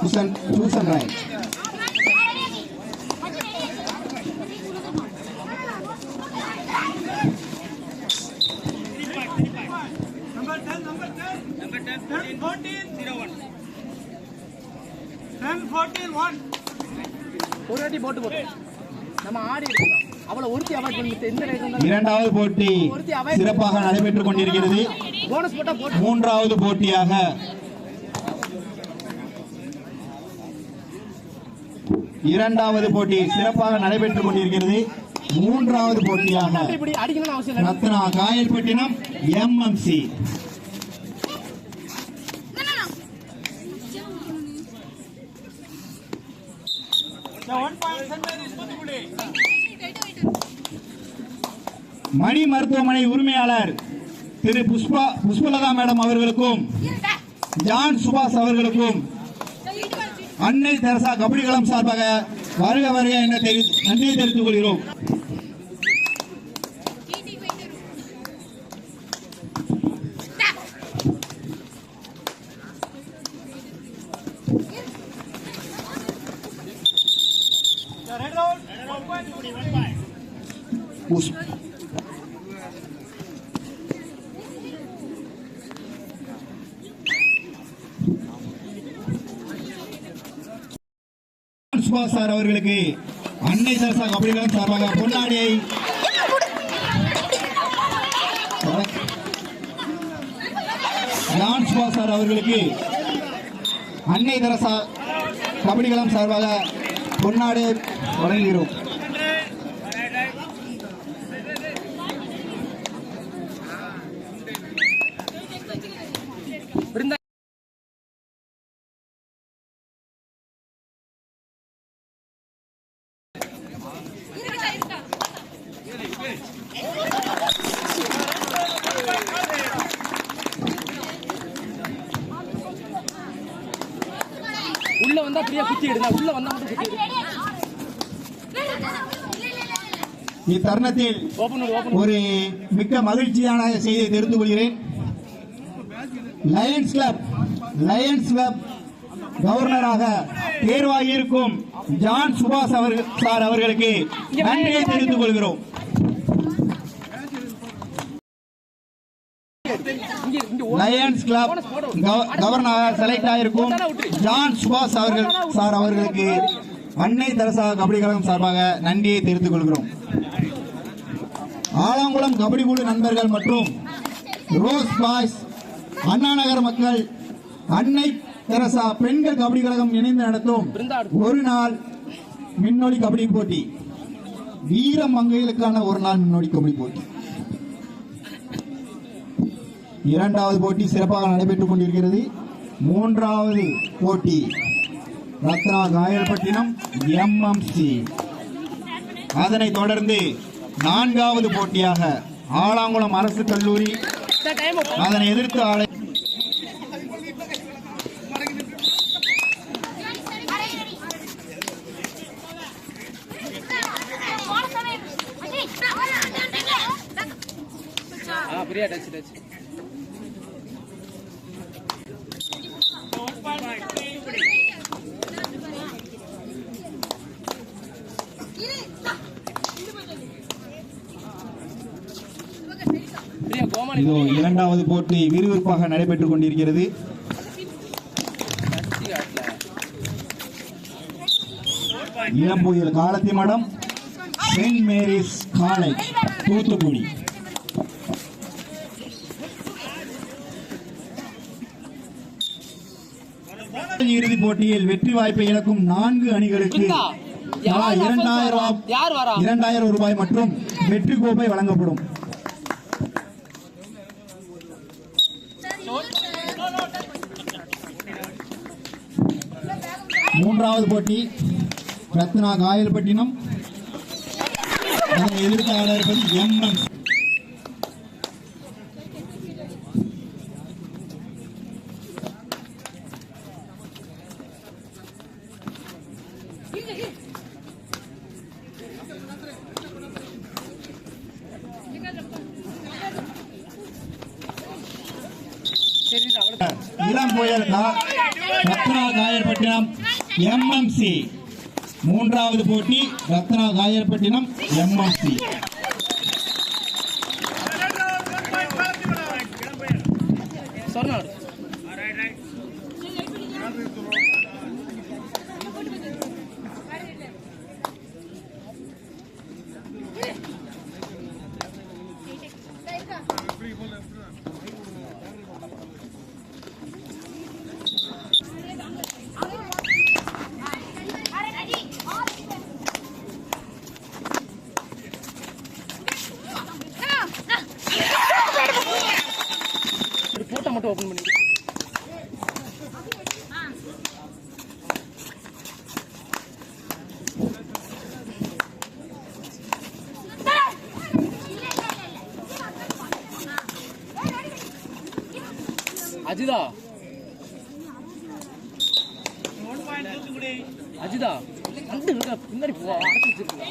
Susan, Susan Wright. Number 10, number 10. Number 10, 10 14, 0 1. 10, 14, 1. ஒரு வாட்டி போட்டு போட்டு நம்ம ஆடி இருக்கலாம் அவளை ஒருத்தி அவாய்ட் பண்ணிட்டு எந்த ரேட் வந்தாலும் இரண்டாவது போட்டி சிறப்பாக நடைபெற்றுக் கொண்டிருக்கிறது போனஸ் போட்டா போட்டு மூன்றாவது போட்டியாக இரண்டாவது போட்டி சிறப்பாக நடைபெற்றுக் கொண்டிருக்கிறது. மூன்றாவது போட்டியான Ratna Kayalpattinam M M C Mani மருத்துவமனை உரிமையாளர் திரு புஷ்பா புஷ்பலதா மேடம் அவர்களுக்கும் ஜான் சுபாஷ் அவர்களுக்கும் அன்னை தெரசா கபடி களம் சார்பாக வருக வருக என தெரி நன்றியை தெரிவித்துக் கொள்கிறோம். The red புஷ்பா சார் அவர்களுக்கு அன்னை தெரசா கபடி களம் சார்பாக பொன்னாடியை ஜான் சுபாஷ் சார் அவர்களுக்கு அன்னை தரசா கபடிகளம் சார்பாக பொன்னாடை வழங்குகிறோம். உள்ள வந்தா பிரியா குத்தி எடுங்க உள்ள வந்தா மட்டும் குத்தி இத்தருணத்தில் ஒரு மிக்க மகிழ்ச்சியான செய்தியை தெரிந்து கொள்கிறேன். லயன்ஸ் கிளப் லயன்ஸ் கிளப் கவர்னராக தேர்வாகியிருக்கும் ஜான் சுபாஷ் அவர்கள் சார் அவர்களுக்கு நன்றியை தெரிவித்துக் கொள்கிறோம். லயன்ஸ் கிளப் கவ- கவர்னராக செலக்ட் ஆயிருக்கும். ஜான் சுபாஷ் அவர்கள் சார் அவர்களுக்கு அன்னை தெரசா கபடி கழகம் சார்பாக நன்றியை தெரிவித்துக் கொள்கிறோம். ஆலங்குளம் கபடி குழு நண்பர்கள் மற்றும் ரோஸ் பாய்ஸ் அண்ணா நகர் மக்கள் அன்னை தெரசா பெண்கள் கபடி கழகம் இணைந்து நடத்தும் ஒரு நாள் மின்னொலி கபடி போட்டி. வீர மங்கைகளுக்கான ஒரு நாள் மின்னோடி கபடி போட்டி. இரண்டாவது போட்டி சிறப்பாக நடைபெற்றுக் கொண்டிருக்கிறது. மூன்றாவது போட்டி ரத்னா காயல்பட்டினம் எம்எம்சி அதனைத் தொடர்ந்து நான்காவது போட்டியாக ஆலாங்குளம் அரசு கல்லூரி அதனை எதிர்த்து ஆலை பிரியா டச்சு டச்சு பிரியா கோமாளி இதோ இரண்டாவது போட்டி விறுவிறுப்பாக நடைபெற்றுக் கொண்டிருக்கிறது. இளம்புயல் காலத்தி மடம் செயின்ட் மேரிஸ் காலை தூத்துக்குடி. இறுதிப் போட்டியில் வெற்றி வாய்ப்பை இழக்கும் நான்கு அணிகளுக்கு இரண்டாயிரம் இரண்டாயிரம் ரூபாய் மற்றும் வெற்றி கோப்பை வழங்கப்படும். மூன்றாவது போட்டி ரத்னா காயல்பட்டினம். அதனை இருப்பது எம்எம் ரத்னா காயல்பட்டி எம்எம்சி மூன்றாவது போட்டி Ratna Kayalpattinam M M C மட்டும் ஓபன் பண்ணி. அஜிதா. அஜிதா வந்து இருக்க பின்னாடி போ அடைச்சு தூத்துக்குடி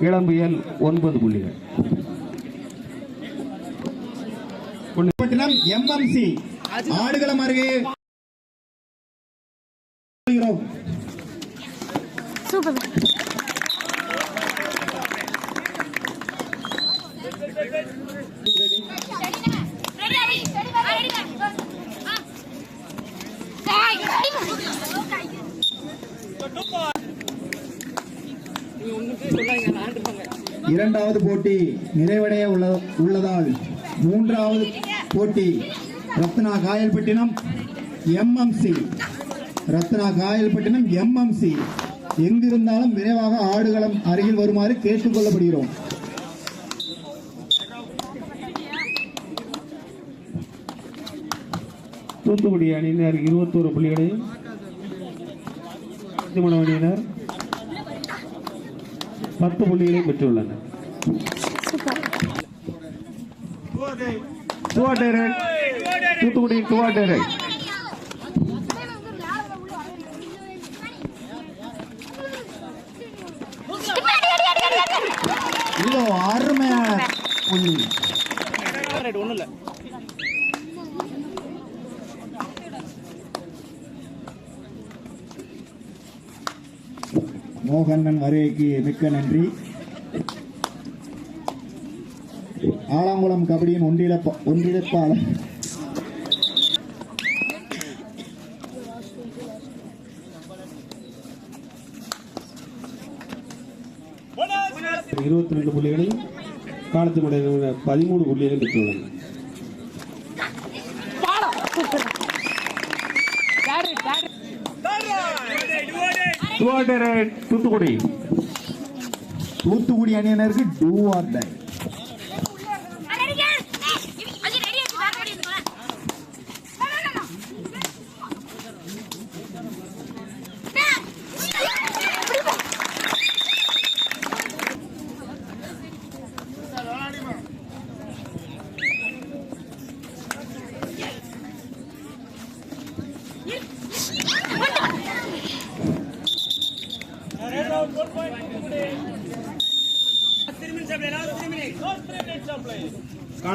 இளம்பியல் ஒன்பது புள்ளிகள்? எம்எம்சி ஆடுகளம் அருகே இரண்டாவது போட்டி நிறைவடைய உள்ள- உள்ளதால் மூன்றாவது போட்டி Ratna Kayalpattinam M M C. Ratna Kayalpattinam M M C. எங்கிருந்தாலும் விரைவாக ஆடுகளம் அருகில் வருமாறு கேட்டுக்கொள்ளப்படுகிறோம் தூத்துக்குடி அணியினர் இருபத்தோரு புள்ளிகளையும் திருமண அணியினர் பத்து புள்ளிகளையும் பெற்றுள்ளனர் துவாட்டரை தூத்துக்குடி துவாட்டரை அருமையான புள்ளி. ரைட் ஒண்ணும் இல்ல மோகனன் வருகைக்கு மிக்க நன்றி. ஆலாங்குளம் கபடியின் ஒன்றிழப்ப ஒன்றிழப்பாளர் இருபத்தி ரெண்டு புள்ளிகளில் காலத்து பதிமூணு புள்ளிகள் பெற்றுள்ளன தூத்துக்குடி. தூத்துக்குடி அணியினருக்கு டூ ஆர் டை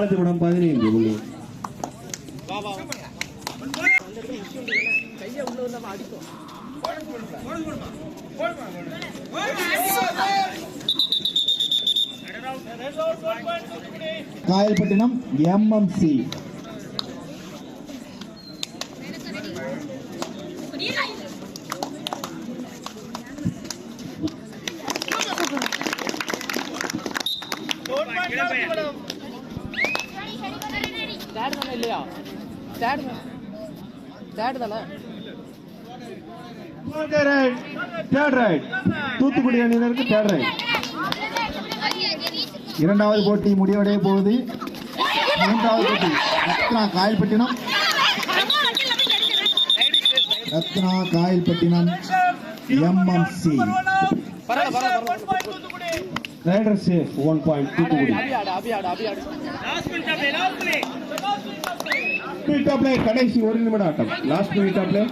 நாலஞ்சு படம் பதினைந்து புள்ளி கையை உள்ள வந்து அவன் அடிக்கும் காயல்பட்டினம் எம்எம்சி டேட் தானே? தேர்ட் ரைட் தூத்துக்குடி அணியினருக்கு தேர்ட் ரைட் இரண்டாவது போட்டி முடிவடைய போகுது. மூன்றாவது போட்டி Ratna Kayalpattinam. Ratna Kayalpattinam M M C. Raider safe one point Thoothukudi. Abhi ஆடு பிளே கடைசி ஒரு நிமிடம் ஆட்டம். Last minute play